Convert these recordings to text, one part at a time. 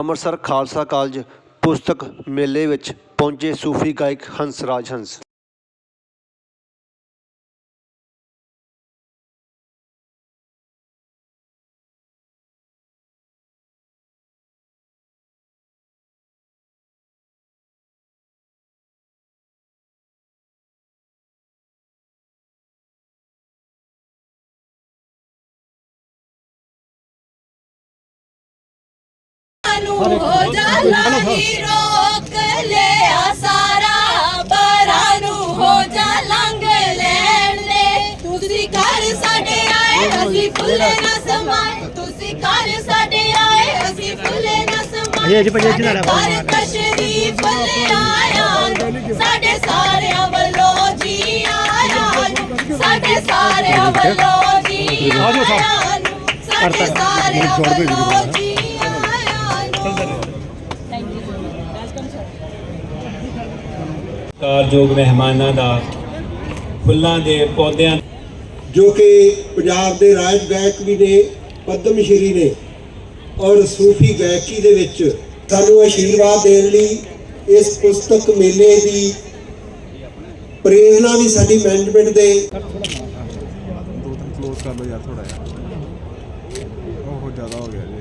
Amritsar Khalsa college ਪੁਸਤਕ ਮੇਲੇ ਵਿੱਚ ਪਹੁੰਚੇ ਸੂਫੀ ਗਾਇਕ ਹੰਸ ਰਾਜ ਹੰਸ। ਨੂੰ ਹੋ ਜਾ ਲੰਘ ਲੈਣ ਦੇ। ਤੁਸੀਂ ਘਰ ਸਾਡੇ ਆਏ ਅਸੀਂ ਫੁੱਲੇ ਨਾ ਸਮਾਏ। ਤੁਸੀਂ ਘਰ ਸਾਡੇ ਆਏ ਅਸੀਂ ਫੁੱਲੇ ਨਾ ਸਮਾਏ। ਅਜੇ- ਅਜੇ ਭਾਜੀ ਇੱਥੇ ਨਾ ਸਾਡੇ ਘਰ ਤਸ਼ਰੀਫ ਲੈ ਆਇਆ। ਸਾਡੇ ਸਾਰਿਆਂ ਵੱਲੋਂ ਜੀ ਆਇਆ। ਸਾਡੇ ਸਾਰਿਆਂ ਵੱਲੋਂ ਜੀ ਆਇਆ। ਸਾਡੇ ਸਾਰਿਆਂ ਵੱਲੋਂ ਜੀ ਕਾਰਜੋਗ ਮਹਿਮਾਨਾਂ ਦਾ ਫੁੱਲਾਂ ਦੇ ਪੌਦਿਆਂ ਜੋ ਕਿ ਪੰਜਾਬ ਦੇ ਰਾਜ ਗਾਇਕ ਵੀ ਨੇ ਪਦਮ ਸ਼੍ਰੀ ਨੇ ਔਰ ਸੂਫੀ ਗਾਇਕੀ ਦੇ ਵਿੱਚ ਸਾਨੂੰ ਆਸ਼ੀਰਵਾਦ ਦੇਣ ਲਈ ਇਸ ਪੁਸਤਕ ਮੇਲੇ ਦੀ ਪ੍ਰੇਰਣਾ ਵੀ ਸਾਡੀ ਮੈਨੇਜਮੈਂਟ ਦੇ ਦੋ ਤਿੰਨ ਕਲੋਜ਼ ਕਰ ਲਓ ਯਾਰ ਥੋੜਾ ਜਿਹਾ। ਉਹ ਜ਼ਿਆਦਾ ਹੋ ਗਿਆ ਜੀ।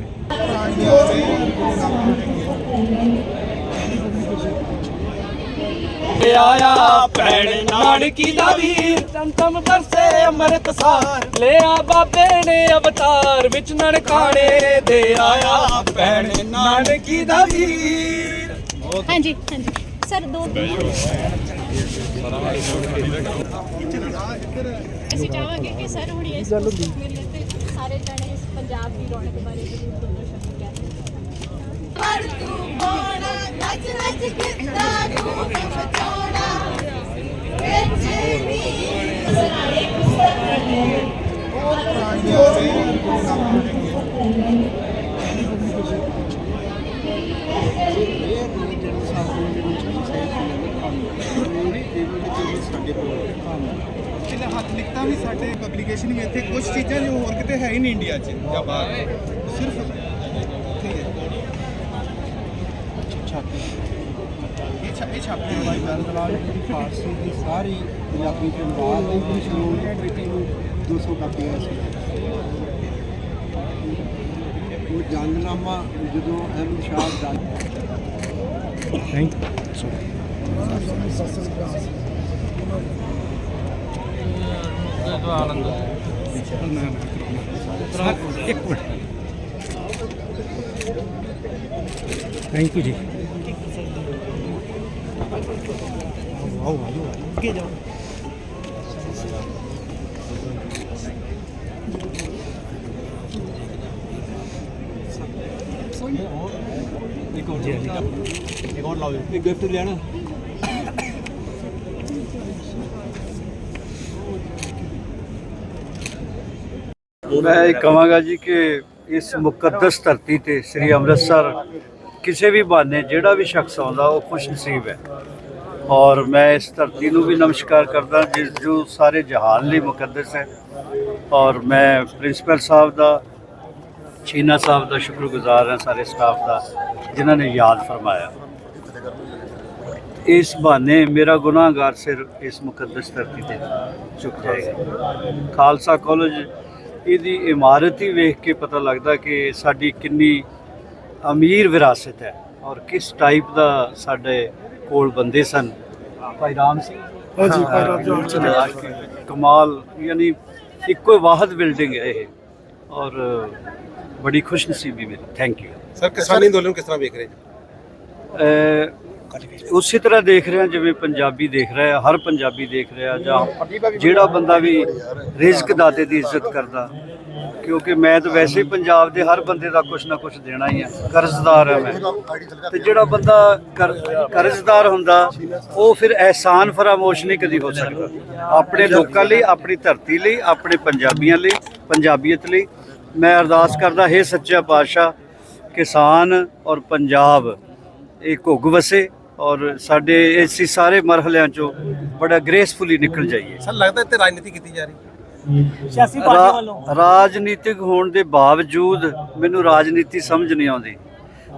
ਆਇਆ ਭੈਣ ਨਾਨਕੀ ਦਾ ਵੀਰ। ਤਮ ਤਮ ਵਰਸੇ ਅੰਮ੍ਰਿਤਸਰ ਲਿਆ ਬਾਬੇ ਨੇ ਅਵਤਾਰ ਵਿੱਚ ਨਨਕਾਣੇ ਦੇ ਆਇਆ ਭੈਣ ਨਾਨਕੀ ਦਾ ਵੀਰ। ਹਾਂਜੀ ਹਾਂਜੀ। ਸਰ ਦੋ ਅਸੀਂ ਚਾਹਾਂਗੇ ਕਿ ਸਰ ਹੁਣ ਇਸ ਮੇਲੇ ਤੇ ਸਾਰੇ ਜਣੇ ਇਸ ਪੰਜਾਬ ਦੀ ਰੌਣਕ ਬਾਰੇ ਜ਼ਰੂਰ ਦੋਨੋਂ ਸ਼ਬਦ ਕਹਿਣ ਪਰ ਤੂੰ ਹੋਣਾ ਨੱਚ ਨੱਚ ਕਿੱਦਾਂ ਤੂੰ ਬਚਾਉਣਾ ਵਿੱਚ ਵੀ ਸਰਾਣੇ ਇਹਦੇ ਹੱਥ ਲਿਖਤਾਂ ਵੀ ਸਾਡੇ ਪਬਲੀਕੇਸ਼ਨ ਵੀ ਇੱਥੇ ਕੁਝ ਚੀਜ਼ਾਂ ਜੋ ਹੋਰ ਕਿਤੇ ਹੈ ਹੀ ਨਹੀਂ ਇੰਡੀਆ 'ਚ ਜਾਂ ਬਾਹਰ। ਸਿਰਫ ਇੱਥੇ ਹੀ ਹੈ ਛਾਪੇ ਇਹ ਛਾਪੇ ਇਹ ਛਾਪੇ ਭਾਈ ਦਰਦਲਾਲ ਦੀ ਫਾਰਸੀ ਦੀ ਸਾਰੀ ਪੰਜਾਬੀ ਤੇ ਅਨੁਵਾਦ ਇੰਗਲਿਸ਼ ਨੂੰ ਟ੍ਰੀਟੀ ਨੂੰ 200 ਕਾਪੀਆਂ ਸੀ ਉਹ ਜੰਗਨਾਮਾ ਜਦੋਂ ਅਹਿਮਦ ਸ਼ਾਹ ਦਾ ਥੈਂਕ ਯੂ ਜੀ। ਇਹ ਗਿਫਟ ਲੈਣਾ ਮੈਂ ਇਹ ਕਹਾਂਗਾ ਜੀ ਕਿ ਇਸ ਮੁਕੱਦਸ ਧਰਤੀ ਤੇ ਸ੍ਰੀ ਅੰਮ੍ਰਿਤਸਰ ਕਿਸੇ ਵੀ ਬਹਾਨੇ ਜਿਹੜਾ ਵੀ ਸ਼ਖਸ ਆਉਂਦਾ, ਉਹ ਖੁਸ਼ ਨਸੀਬ ਹੈ। ਔਰ ਮੈਂ ਇਸ ਧਰਤੀ ਨੂੰ ਵੀ ਨਮਸਕਾਰ ਕਰਦਾ, ਜਿਸ ਜੋ ਸਾਰੇ ਜਹਾਨ ਲਈ ਮੁਕੱਦਸ ਹੈ। ਔਰ ਮੈਂ ਪ੍ਰਿੰਸੀਪਲ ਸਾਹਿਬ ਦਾ, ਛੀਨਾ ਸਾਹਿਬ ਦਾ ਸ਼ੁਕਰਗੁਜ਼ਾਰ ਹਾਂ, ਸਾਰੇ ਸਟਾਫ ਦਾ, ਜਿਨ੍ਹਾਂ ਨੇ ਯਾਦ ਫਰਮਾਇਆ। ਇਸ ਬਹਾਨੇ ਮੇਰਾ ਗੁਨਾਹਗਾਰ ਸਿਰ ਇਸ ਮੁਕੱਦਸ ਧਰਤੀ ਤੇ ਝੁਕ ਜਾਏਗਾ। ਖਾਲਸਾ ਕਾਲਜ, ਇਹਦੀ ਇਮਾਰਤ ਹੀ ਵੇਖ ਕੇ ਪਤਾ ਲੱਗਦਾ ਕਿ ਸਾਡੀ ਕਿੰਨੀ ਅਮੀਰ ਵਿਰਾਸਤ ਹੈ ਔਰ ਕਿਸ ਟਾਈਪ ਦਾ ਸਾਡੇ ਕੋਲ ਬੰਦੇ ਸਨ? ਭਾਈ ਰਾਮ ਸਿੰਘ ਹਾਂਜੀ ਭਾਈ ਰਾਮ ਸਿੰਘ ਕਮਾਲ ਯਾਨੀ ਇੱਕੋ ਹੀ ਵਾਹਦ ਬਿਲਡਿੰਗ ਹੈ ਇਹ। ਔਰ ਬੜੀ ਖੁਸ਼ਨਸੀਬੀ ਮੇਰੀ ਥੈਂਕ ਯੂ ਸਰ ਕਿਸਾਨੀ ਅੰਦੋਲਨ ਕਿਸ ਤਰ੍ਹਾਂ ਵੇਖ ਰਹੇ ਅਹ ਉਸੇ ਤਰ੍ਹਾਂ ਦੇਖ ਰਿਹਾ ਜਿਵੇਂ ਪੰਜਾਬੀ ਦੇਖ ਰਿਹਾ ਹਰ ਪੰਜਾਬੀ ਦੇਖ ਰਿਹਾ ਜਾਂ ਜਿਹੜਾ ਬੰਦਾ ਵੀ ਰਿਜ਼ਕ ਦਾਤੇ ਦੀ ਇੱਜ਼ਤ ਕਰਦਾ ਕਿਉਂਕਿ ਮੈਂ ਤਾਂ ਵੈਸੇ ਹੀ ਪੰਜਾਬ ਦੇ ਹਰ ਬੰਦੇ ਦਾ ਕੁਛ ਨਾ ਕੁਛ ਦੇਣਾ ਹੀ ਹੈ ਕਰਜ਼ਦਾਰ ਹਾਂ ਮੈਂ। ਤੇ ਜਿਹੜਾ ਬੰਦਾ ਕਰਜ਼ਦਾਰ ਹੁੰਦਾ, ਉਹ ਫਿਰ ਅਹਿਸਾਨ ਫਰਾਮੋਸ਼ ਨਹੀਂ ਕਦੀ ਹੋ ਸਕਦਾ। ਆਪਣੇ ਲੋਕਾਂ ਲਈ, ਆਪਣੀ ਧਰਤੀ ਲਈ, ਆਪਣੇ ਪੰਜਾਬੀਆਂ ਲਈ, ਪੰਜਾਬੀਅਤ ਲਈ। ਮੈਂ ਅਰਦਾਸ ਕਰਦਾ, ਹੈ ਸੱਚਾ ਪਾਤਸ਼ਾਹ, ਕਿਸਾਨ ਔਰ ਪੰਜਾਬ, ਇਹ ਘੁੱਗ ਵਸੇ ਔਰ ਸਾਡੇ ਇਸ ਸਾਰੇ ਮਰਹਲਿਆਂ ਚੋਂ ਬੜਾ ਗ੍ਰੇਸਫੁਲੀ ਨਿਕਲ ਜਾਈਏ। ਸਰ, ਲੱਗਦਾ ਇੱਥੇ ਰਾਜਨੀਤੀ ਕੀਤੀ ਜਾ ਰਹੀ ਸਿਆਸੀ ਪਾਰਟੀਆਂ ਵੱਲੋਂ। ਰਾ- ਰਾਜਨੀਤਿਕ ਹੋਣ ਦੇ ਬਾਵਜੂਦ ਮੈਨੂੰ ਰਾਜਨੀਤੀ ਸਮਝ ਨਹੀਂ ਆਉਂਦੀ।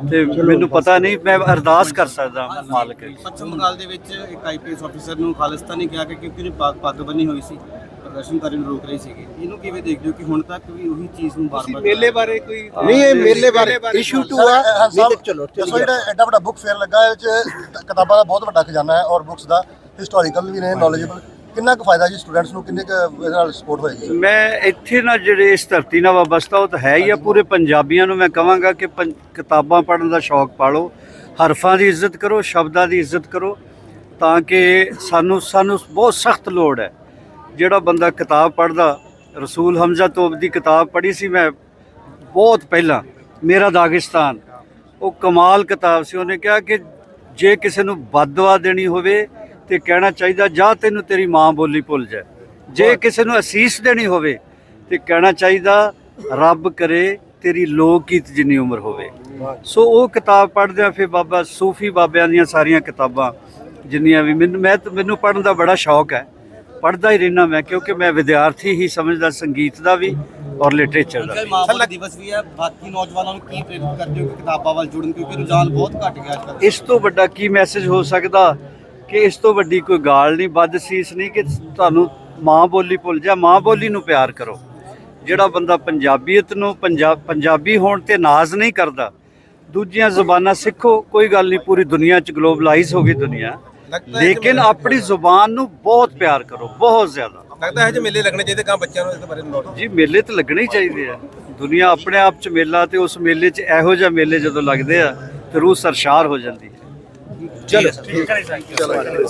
ਤੇ ਮੈਨੂੰ ਪਤਾ ਨਹੀਂ ਮੈਂ ਅਰਦਾਸ ਕਰ ਸਕਦਾ ਮਾਲਕ ਅੱਗੇ। ਪੱਛਮ ਬੰਗਾਲ ਦੇ ਵਿੱਚ ਇੱਕ ਆਈਪੀਐਸ ਅਫੀਸਰ ਨੂੰ ਖਾਲਿਸਤਾਨੀ ਕਿਹਾ ਕਿ ਕਿਉਂਕਿ ਉਹਨੇ ਪੱਗ ਪੱਗ ਬੰਨੀ ਹੋਈ ਸੀ ਪ੍ਰਦਰਸ਼ਨਕਾਰੀ ਨੂੰ ਰੋਕ ਰਹੀ ਸੀਗੀ। ਇਹਨੂੰ ਕਿਵੇਂ ਦੇਖਦੇ ਹੋ ਕਿ ਹੁਣ ਤੱਕ ਵੀ ਉਹੀ ਚੀਜ਼ ਨੂੰ ਬਾਰ-ਬਾਰ ਮੇਲੇ ਬਾਰੇ ਕੋਈ ਨਹੀਂ ਇਹ ਮੇਲੇ ਬਾਰੇ ਇਸ਼ੂ ਟੂ ਆ। ਸਾਹਿਬ ਚਲੋ ਚਲੋ ਜਿਹੜਾ ਐਡਾ ਵੱਡਾ ਬੁੱਕ ਫੇਅਰ ਲੱਗਾ ਇਹ ਚ ਕਿਤਾਬਾਂ ਦਾ ਬਹੁਤ ਵੱਡਾ ਖਜ਼ਾਨਾ ਹੈ ਔਰ ਬੁੱਕਸ ਦਾ ਹਿਸਟੋਰੀਕਲ ਵੀ ਨੇ ਨੌਲੇਜੇਬਲ ਕਿੰਨਾ ਕੁ ਫਾਇਦਾ ਜੀ ਸਟੂਡੈਂਟਸ ਨੂੰ? ਕਿੰਨੇ ਕੁ ਇਹਦੇ ਨਾਲ ਸਪੋਰਟ ਹੋਏਗੀ ਮੈਂ ਇੱਥੇ ਨਾ ਜਿਹੜੇ ਇਸ ਧਰਤੀ ਨਾਲ ਵਾਬਸਤਾ ਉਹ ਤਾਂ ਹੈ ਹੀ ਆ ਪੂਰੇ ਪੰਜਾਬੀਆਂ ਨੂੰ ਮੈਂ ਕਹਾਂਗਾ ਕਿ ਪੰ- ਕਿਤਾਬਾਂ ਪੜ੍ਹਨ ਦਾ ਸ਼ੌਕ ਪਾਲੋ ਹਰਫਾਂ ਦੀ ਇੱਜ਼ਤ ਕਰੋ ਸ਼ਬਦਾਂ ਦੀ ਇੱਜ਼ਤ ਕਰੋ ਤਾਂ ਕਿ ਸਾਨੂੰ ਸਾਨੂੰ ਬਹੁਤ ਸਖਤ ਲੋੜ ਹੈ। ਜਿਹੜਾ ਬੰਦਾ ਕਿਤਾਬ ਪੜ੍ਹਦਾ ਰਸੂਲ ਹਮਜ਼ਾ ਤੋਬ ਦੀ ਕਿਤਾਬ ਪੜ੍ਹੀ ਸੀ ਮੈਂ ਬਹੁਤ ਪਹਿਲਾਂ ਮੇਰਾ ਦਾਗਿਸਤਾਨ ਉਹ ਕਮਾਲ ਕਿਤਾਬ ਸੀ। ਉਹਨੇ ਕਿਹਾ ਕਿ ਜੇ ਕਿਸੇ ਨੂੰ ਬਦਦੁਆ ਦੇਣੀ ਹੋਵੇ ਤੇ ਕਹਿਣਾ ਚਾਹੀਦਾ ਜਾਂ ਤੈਨੂੰ ਤੇਰੀ ਮਾਂ ਬੋਲੀ ਭੁੱਲ ਜਾਏ। ਜੇ ਕਿਸੇ ਨੂੰ ਅਸੀਸ ਦੇਣੀ ਹੋਵੇ ਤੇ ਕਹਿਣਾ ਚਾਹੀਦਾ ਰੱਬ ਕਰੇ ਤੇਰੀ ਲੋਕ ਗੀਤ ਜਿੰਨੀ ਉਮਰ ਹੋਵੇ। ਸੋ ਉਹ ਕਿਤਾਬ ਪੜ੍ਹਦਿਆਂ ਫਿਰ ਬਾਬਾ ਸੂਫੀ ਬਾਬਿਆਂ ਦੀਆਂ ਸਾਰੀਆਂ ਕਿਤਾਬਾਂ ਜਿੰਨੀਆਂ ਵੀ ਮੈਨੂੰ ਮੈਂ ਤਾਂ- ਮੈਨੂੰ ਪੜ੍ਹਨ ਦਾ ਬੜਾ ਸ਼ੌਕ ਹੈ। ਪੜ੍ਹਦਾ ਹੀ ਰਹਿਣਾ ਮੈਂ ਕਿਉਂਕਿ ਮੈਂ ਵਿਦਿਆਰਥੀ ਹੀ ਸਮਝਦਾ ਸੰਗੀਤ ਦਾ ਵੀ ਔਰ ਲਿਟਰੇਚਰ ਦਾ ਮਾਂ ਦਿਵਸ ਵੀ ਹੈ ਬਾਕੀ ਨੌਜਵਾਨਾਂ ਨੂੰ ਕੀ ਪ੍ਰੇਰਿਤ ਕਰਦੇ ਹੋ ਕਿ ਕਿਤਾਬਾਂ ਵੱਲ ਜੁੜਨ ਕਿਉਂਕਿ ਰੁਝਾਨ ਬਹੁਤ ਘਟ ਗਿਆ ਅੱਜ ਕੱਲ੍ਹ। ਇਸ ਤੋਂ ਵੱਡਾ ਕੀ ਮੈਸੇਜ ਹੋ ਸਕਦਾ? ਕਿ ਇਸ ਤੋਂ ਵੱਡੀ ਕੋਈ ਗਾਲ ਨਹੀਂ ਵੱਧ ਸੀਸ ਨਹੀਂ ਕਿ ਤੁਹਾਨੂੰ ਮਾਂ ਬੋਲੀ ਭੁੱਲ ਜਾ ਮਾਂ ਬੋਲੀ ਨੂੰ ਪਿਆਰ ਕਰੋ। ਜਿਹੜਾ ਬੰਦਾ ਪੰਜਾਬੀਅਤ ਨੂੰ ਪੰਜਾਬ ਪੰਜਾਬੀ ਹੋਣ ਤੇ ਨਾਜ਼ ਨਹੀਂ ਕਰਦਾ ਦੂਜੀਆਂ ਜ਼ੁਬਾਨਾਂ ਸਿੱਖੋ ਕੋਈ ਗੱਲ ਨਹੀਂ ਪੂਰੀ ਦੁਨੀਆ 'ਚ ਗਲੋਬਲਾਈਜ਼ ਹੋ ਗਈ ਦੁਨੀਆ। ਲੇਕਿਨ ਆਪਣੀ ਜ਼ੁਬਾਨ ਨੂੰ ਬਹੁਤ ਪਿਆਰ ਕਰੋ ਬਹੁਤ ਜ਼ਿਆਦਾ। ਲੱਗਦਾ ਹੈ ਜੇ ਮੇਲੇ ਲੱਗਣੇ ਚਾਹੀਦੇ ਕਾਂ ਬੱਚਿਆਂ ਨੂੰ ਇਸ ਬਾਰੇ ਨੌਲੇਜ ਜੀ ਮੇਲੇ ਤਾਂ ਲੱਗਣੇ ਹੀ ਚਾਹੀਦੇ ਆ। ਦੁਨੀਆ ਆਪਣੇ ਆਪ 'ਚ ਮੇਲਾ ਤੇ ਉਸ ਮੇਲੇ 'ਚ ਇਹੋ ਜਿਹਾ ਮੇਲੇ ਜਦੋਂ ਲੱਗਦੇ ਆ ਤੇ ਰੂਹ ਸਰਸ਼ਾਰ ਹੋ ਜਾਂਦੀ ਹੈ। चलो